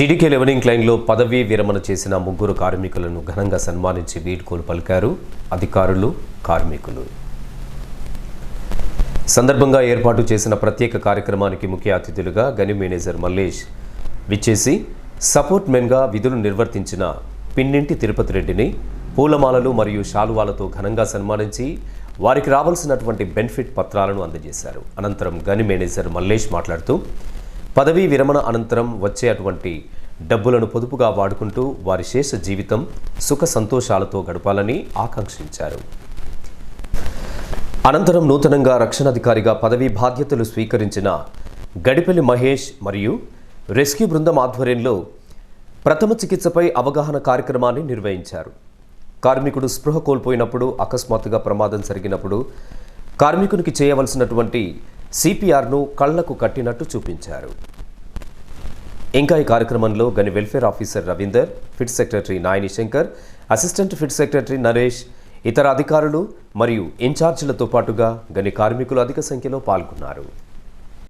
GDK leavening లైన్లో పదవీ విరమణ చేసిన ముగ్గురు కార్మికులను ఘనంగా సన్మానించి వీడ్కోలు పలికారు అధికారులు కార్మికులు. సందర్భంగా ఏర్పాటు చేసిన ప్రత్యేక కార్యక్రమానికి ముఖ్య అతిథులుగా గని మేనేజర్ మల్లేష్ విచ్చేసి సపోర్ట్ మెన్గా విధులు నిర్వర్తించిన పిన్నింటి తిరుపతి రెడ్డిని పూలమాలలు మరియు శాలువాలతో ఘనంగా సన్మానించి వారికి రావాల్సినటువంటి బెనిఫిట్ పత్రాలను అందజేశారు. అనంతరం గని మేనేజర్ మల్లేష్ మాట్లాడుతూ పదవీ విరమణ అనంతరం వచ్చే అటువంటి డబ్బులను పొదుపుగా వాడుకుంటూ వారి శేష జీవితం సుఖ సంతోషాలతో గడపాలని ఆకాంక్షించారు. అనంతరం నూతనంగా రక్షణాధికారిగా పదవీ బాధ్యతలు స్వీకరించిన గడిపెల్లి మహేష్ మరియు రెస్క్యూ బృందం ఆధ్వర్యంలో ప్రథమ చికిత్సపై అవగాహన కార్యక్రమాన్ని నిర్వహించారు. కార్మికుడు స్పృహ కోల్పోయినప్పుడు అకస్మాత్తుగా ప్రమాదం జరిగినప్పుడు కార్మికునికి చేయవలసినటువంటి సిపిఆర్ను కళ్ళకు కట్టినట్టు చూపించారు. ఇంకా ఈ కార్యక్రమంలో గని welfare officer Ravinder pit secretary Nayani Shankar assistant pit secretary Naresh ఇతర అధికారులు మరియు ఇన్ఛార్జీలతో పాటుగా గని కార్మికులు అధిక సంఖ్యలో పాల్గొన్నారు.